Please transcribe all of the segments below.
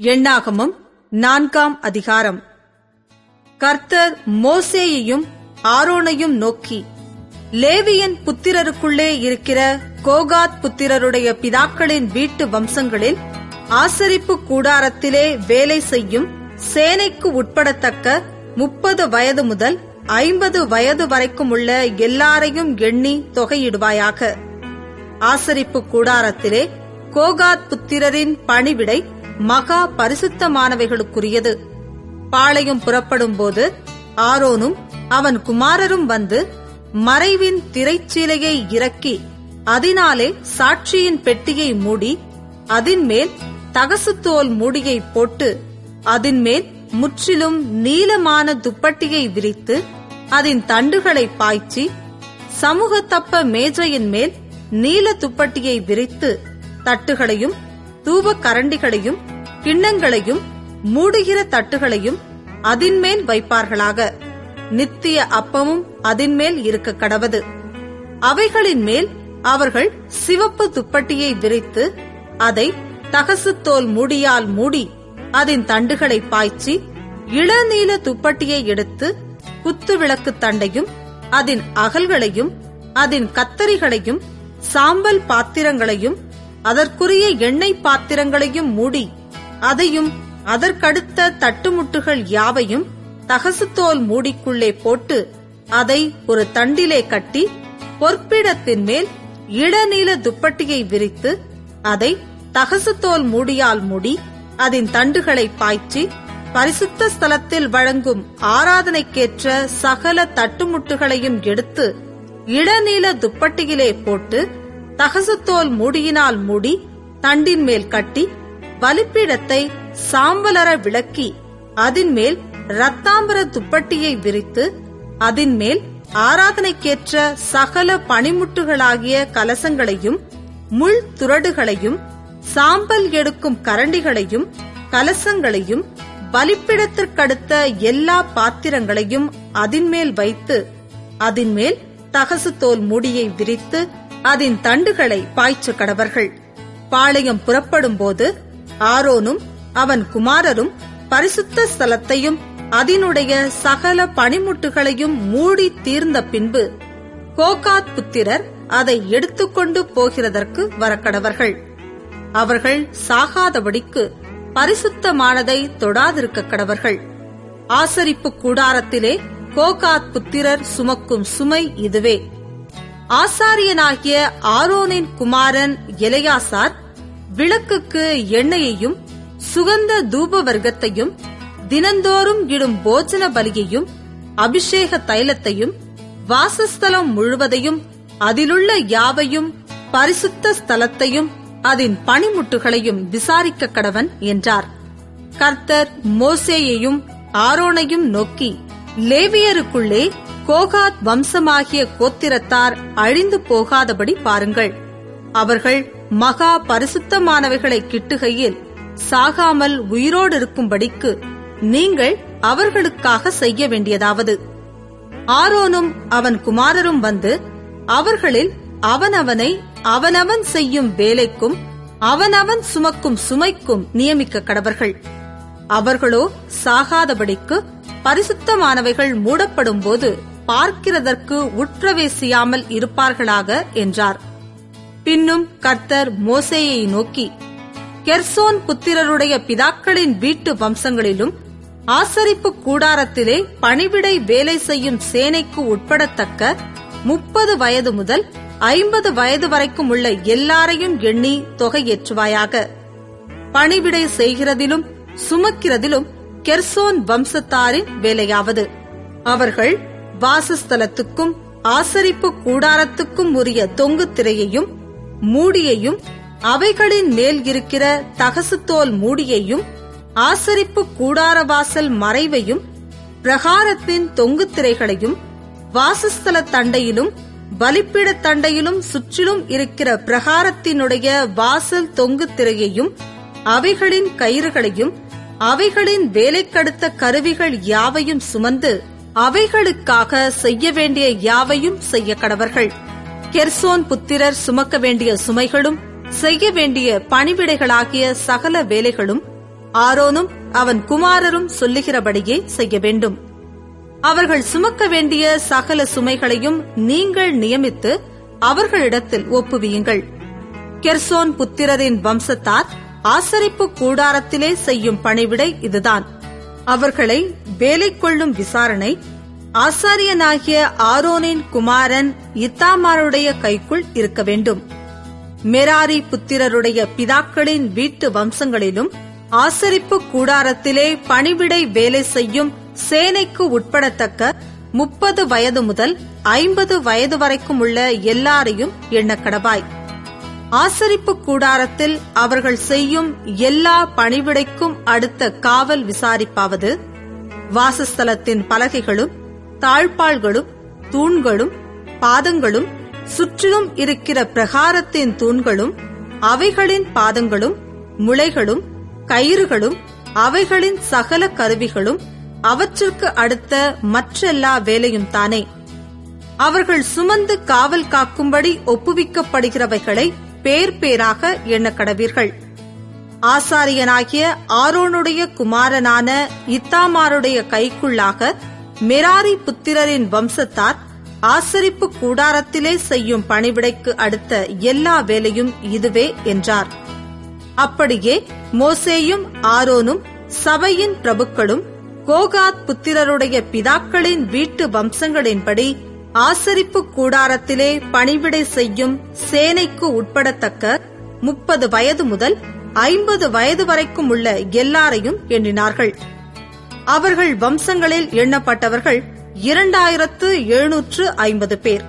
எண்ணாகமம் நான்காம் அதிகாரம். கர்த்தர் மோசேயையும் ஆரோனையும் நோக்கி லேவியன் புத்திரருக்குள்ளே இருக்கிற கோகாத் புத்திரருடைய பிதாக்களின் வீட்டு வம்சங்களில் ஆசரிப்பு கூடாரத்திலே வேலை செய்யும் சேனைக்கு உட்படத்தக்க முப்பது வயது முதல் ஐம்பது வயது வரைக்கும் உள்ள எல்லாரையும் எண்ணி தொகையிடுவாயாக. ஆசரிப்பு கூடாரத்திலே கோகாத் புத்திரரின் பணிவிடை மகா பரிசுத்தமானவைகளுக்குரியது பாளையம் புறப்படும்போது ஆரோனும் அவன் குமாரரும் வந்து மறைவின் திரைச்சீலையை இறக்கி அதனாலே சாட்சியின் பெட்டியை மூடி அதின்மேல் தகசுத்தோல் மூடியை போட்டு அதின்மேல் முற்றிலும் நீளமான துப்பட்டியை விரித்து அதன் தண்டுகளை பாய்ச்சி சமூகத்தப்ப மேஜையின் மேல் நீல துப்பட்டியை விரித்து தட்டுகளையும் தூப கரண்டிகளையும் கிண்ணங்களையும் மூடுகிற தட்டுகளையும் அதின்மேல் வைப்பார்களாக. நித்திய அப்பமும் அதின்மேல் இருக்க கடவது. அவைகளின் மேல் அவர்கள் சிவப்பு துப்பட்டியை விரித்து அதை தகசுத்தோல் மூடியால் மூடி அதன் தண்டுகளை பாய்ச்சி இளநீல துப்பட்டியை எடுத்து குத்து விளக்கு தண்டையும் அதன் அகல்களையும் அதன் கத்தரிகளையும் சாம்பல் பாத்திரங்களையும் அதற்குரிய எண்ணெய் பாத்திரங்களையும் மூடி அதையும் அதற்கடுத்த தட்டுமுட்டுகள் யாவையும் தகசுத்தோல் மூடிக்குள்ளே போட்டு அதை ஒரு தண்டிலே கட்டி பொற்பிடத்தின் மேல் இளநீல துப்பட்டியை விரித்து அதை தகசுத்தோல் மூடியால் மூடி அதன் தண்டுகளை பாய்ச்சி பரிசுத்த ஸ்தலத்தில் வழங்கும் ஆராதனைக்கேற்ற சகல தட்டுமுட்டுகளையும் எடுத்து இளநீல துப்பட்டியிலே போட்டு தகசுத்தோல் மூடியினால் மூடி தண்டின் மேல் கட்டி பலிப்பீடத்தை சாம்பலர விளக்கி அதின்மேல் ரத்தாம்பர துப்பட்டியை விரித்து அதின்மேல் ஆராதனைக்கேற்ற சகல பனிமுட்டுகளாகிய கலசங்களையும் முள் துரடுகளையும் சாம்பல் எடுக்கும் கரண்டிகளையும் கலசங்களையும் பலிப்பிடத்திற்கடுத்த எல்லா பாத்திரங்களையும் அதின்மேல் வைத்து அதின்மேல் தகசு தோல் மூடியை விரித்து அதன் தண்டுகளை பாய்ச்ச கடவர்கள். பாளையம் புறப்படும் போது ஆரோனும் அவன் குமாரரும் பரிசுத்த ஸ்தலத்தையும் அதனுடைய சகல பனிமுட்டுகளையும் மூடி தீர்ந்த பின்பு கோகாத் புத்திரர் அதை எடுத்துக்கொண்டு போகிறதற்கு வரக்கடவர்கள் அவர்கள் சாகாதபடிக்கு பரிசுத்தமானதை தொடாதிருக்க கடவர்கள். ஆசரிப்பு கூடாரத்திலே கோகாத் புத்திரர் சுமக்கும் சுமை இதுவே. ஆசாரியனாகிய ஆரோனின் குமாரன் எலையாசார் விளக்குக்கு எண்ணெயையும் சுகந்த தூப வர்க்கத்தையும் தினந்தோறும் இடும் போஜன பலியையும் அபிஷேக தைலத்தையும் வாசஸ்தலம் முழுவதையும் அதிலுள்ள யாவையும் பரிசுத்த ஸ்தலத்தையும் அதன் பனிமுட்டுகளையும் விசாரிக்க கடவன் என்றார். கர்த்தர் மோசேயையும் ஆரோனையும் நோக்கி லேவியருக்குள்ளே கோகாத் வம்சமாகிய கோத்திரத்தார் அழிந்து போகாதபடி பாருங்கள். அவர்கள் மகா பரிசுத்தமானவைகளை கிட்டுகையில் சாகாமல் உயிரோடு இருக்கும்படிக்கு நீங்கள் அவர்களுக்காக செய்ய வேண்டியதாவது. ஆரோனும் அவன் குமாரரும் வந்து அவர்களில் அவனவனை அவனவன் செய்யும் வேலைக்கும் அவனவன் சுமக்கும் சுமைக்கும் நியமிக்க கடவர்கள். அவர்களோ சாகாதபடிக்கு பரிசுத்தமானவைகள் மூடப்படும் போது பார்க்கிறதற்கு உட்பிரவேசியாமல் இருப்பார்களாக என்றார். பின்னும் கர்த்தர் மோசேயை நோக்கி கெர்சோன் புத்திரருடைய பிதாக்களின் வீட்டு வம்சங்களிலும் ஆசரிப்பு கூடாரத்திலே பணிவிடை வேலை செய்யும் சேனைக்கு உட்படத்தக்க முப்பது வயது முதல் ஐம்பது வயது வரைக்கும் உள்ள எல்லாரையும் எண்ணி தொகை ஏற்றுவாயாக பணிவிடை செய்கிறதிலும் சுமக்கிறதிலும் கெர்சோன் வம்சத்தாரின் வேலையாவது. அவர்கள் வாசஸ்தலத்துக்கும் ஆசரிப்பு கூடாரத்துக்கும் உரிய தொங்கு திரையையும் மூடியையும் அவைகளின் மேல் இருக்கிற தகசுத்தோல் மூடியையும் ஆசரிப்பு கூடாரவாசல் மறைவையும் பிரகாரத்தின் தொங்கு திரைகளையும் வாசஸ்தல தண்டையிலும் பலிப்பீட தண்டையிலும் சுற்றிலும் இருக்கிற பிரகாரத்தினுடைய வாசல் தொங்கு திரையையும் அவைகளின் கயிறுகளையும் அவைகளின் வேலைக்கடுத்த கருவிகள் யாவையும் சுமந்து அவைகளுக்காக செய்ய வேண்டிய யாவையும் செய்ய கடவர்கள். கெர்சோன் புத்திரர் சுமக்க வேண்டிய சுமைகளும் செய்ய வேண்டிய பணிவிடைகளாகிய சகல வேலைகளும் ஆரோனும் அவன் குமாரரும் சொல்லுகிறபடியே செய்ய வேண்டும். அவர்கள் சுமக்க வேண்டிய சகல சுமைகளையும் நீங்கள் நியமித்து அவர்களிடத்தில் ஒப்புவியுங்கள். கெர்சோன் புத்திரரின் வம்சத்தார் ஆசரிப்பு கூடாரத்திலே செய்யும் பணிவிடை இதுதான். அவர்களை வேலை கொள்ளும் விசாரணை ஆசாரியனாகிய ஆரோனின் குமாரன் இத்தாமாருடைய கைக்குள் இருக்க வேண்டும். மெராரி புத்திரருடைய பிதாக்களின் வீட்டு வம்சங்களிலும் ஆசரிப்பு கூடாரத்திலே பணிவிடை வேலை செய்யும் சேனைக்கு உட்படத்தக்க முப்பது வயது முதல் ஐம்பது வயது வரைக்கும் உள்ள எல்லாரையும் எண்ணக்கடவாய். ஆசரிப்பு கூடாரத்தில் அவர்கள் செய்யும் எல்லா பணிவிடைக்கும் அடுத்த காவல் விசாரிப்பாவது வாசஸ்தலத்தின் பலகைகளும் தாழ்பாள்களும் தூண்களும் பாதங்களும் சுற்றிலும் இருக்கிற பிரகாரத்தின் தூண்களும் அவைகளின் பாதங்களும் முளைகளும் கயிறுகளும் அவைகளின் சகல கருவிகளும் அவற்றிற்கு அடுத்த மற்றெல்லா வேலையும் தானே. அவர்கள் சுமந்து காவல் காக்கும்படி ஒப்புவிக்கப்படுகிறவைகளை பேர் பேராக எண்ணக்கடவீர்கள். ஆசாரியனாகிய ஆரோனுடைய குமாரனான இத்தாமாருடைய கைக்குள்ளாக மெராரி புத்திரரின் வம்சத்தார் ஆசரிப்பு கூடாரத்திலே செய்யும் பணிவிடைக்கு அடுத்த எல்லா வேலையும் இதுவே என்றார். அப்படியே மோசேயும் ஆரோனும் சபையின் பிரபுக்களும் கோகாத் புத்திரருடைய பிதாக்களின் வீட்டு வம்சங்களின்படி ஆசரிப்பு கூடாரத்திலே பணிவிடை செய்யும் சேனைக்கு உட்படத்தக்க முப்பது வயது முதல் ஐம்பது வயது வரைக்கும் உள்ள எல்லாரையும் எண்ணினார்கள். அவர்கள் வம்சங்களில் எண்ணப்பட்டவர்கள் இரண்டாயிரத்து எழுநூற்று ஐம்பது பேர்.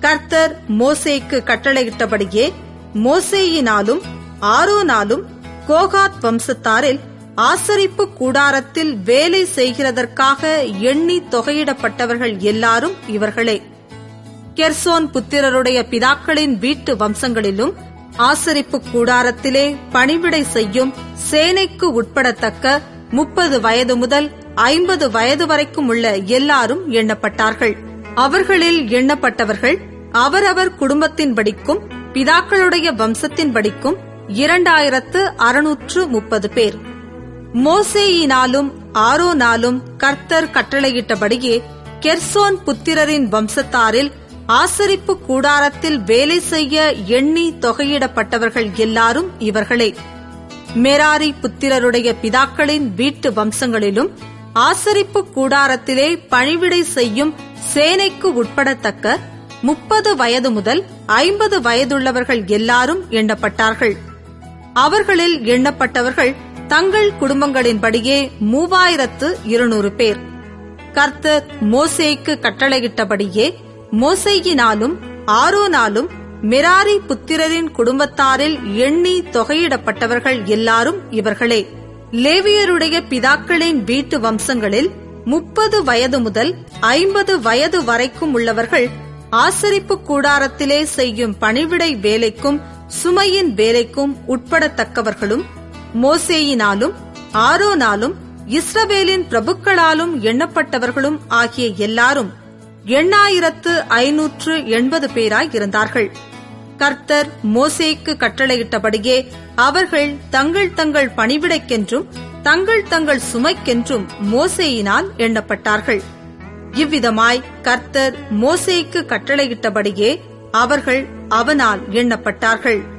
கர்த்தர் மோசேக்கு கட்டளையிட்டபடியே மோசேயினாலும் ஆரோனாலும் கோகாத் வம்சத்தாரில் ஆசரிப்பு கூடாரத்தில் வேலை செய்கிறதற்காக எண்ணி தொகையிடப்பட்டவர்கள் எல்லாரும் இவர்களே. கெர்சோன் புத்திரருடைய பிதாக்களின் வீட்டு வம்சங்களிலும் ஆசரிப்பு கூடாரத்திலே பணிவிடை செய்யும் சேனைக்கு உட்படத்தக்க முப்பது வயது முதல் ஐம்பது வயது வரைக்கும் உள்ள எல்லாரும் எண்ணப்பட்டார்கள். அவர்களில் எண்ணப்பட்டவர்கள் அவரவர் குடும்பத்தின்படிக்கும் பிதாக்களுடைய வம்சத்தின்படிக்கும் இரண்டாயிரத்து அறுநூற்று முப்பது பேர். மோசேயினாலும் ஆரோனாலும் கர்த்தர் கட்டளையிட்டபடியே கெர்சோன் புத்திரரின் வம்சத்தாரில் ஆசரிப்பு கூடாரத்தில் வேலை செய்ய எண்ணி தொகையிடப்பட்டவர்கள் எல்லாரும் இவர்களே. மெராரி புத்திரருடைய பிதாக்களின் வீட்டு வம்சங்களிலும் ஆசரிப்பு கூடாரத்திலே பணிவிடை செய்யும் சேனைக்கு உட்படத்தக்க முப்பது வயது முதல் ஐம்பது வயதுள்ளவர்கள் எல்லாரும் எண்ணப்பட்டார்கள். அவர்களில் எண்ணப்பட்டவர்கள் தங்கள் குடும்பங்களின்படியே மூவாயிரத்து இருநூறு பேர். கர்த்தர் மோசேக்கு கட்டளையிட்டபடியே மோசையினாலும் ஆரோனாலும் மிராரி புத்திரரின் குடும்பத்தாரில் எண்ணி தொகையிடப்பட்டவர்கள் எல்லாரும் இவர்களே. லேவியருடைய பிதாக்களின் வீட்டு வம்சங்களில் முப்பது வயது முதல் ஐம்பது வயது வரைக்கும் உள்ளவர்கள் ஆசரிப்பு கூடாரத்திலே செய்யும் பணிவிடை வேலைக்கும் சுமையின் வேலைக்கும் உட்படத்தக்கவர்களும் மோசேயினாலும் ஆரோனாலும் இஸ்ரவேலின் பிரபுக்களாலும் எண்ணப்பட்டவர்களும் ஆகிய எல்லாரும் எண்ணாயிரத்து ஐநூற்று எண்பது பேராய் இருந்தார்கள் கர்த்தர் மோசேக்கு கட்டளையிட்டபடியே அவர்கள் தங்கள் தங்கள் பணிவிடைக்கென்றும் தங்கள் தங்கள் சுமைக்கென்றும் மோசேயினால் எண்ணப்பட்டார்கள். இவ்விதமாய் கர்த்தர் மோசேக்கு கட்டளையிட்டபடியே அவர்கள் அவனால் எண்ணப்பட்டார்கள்.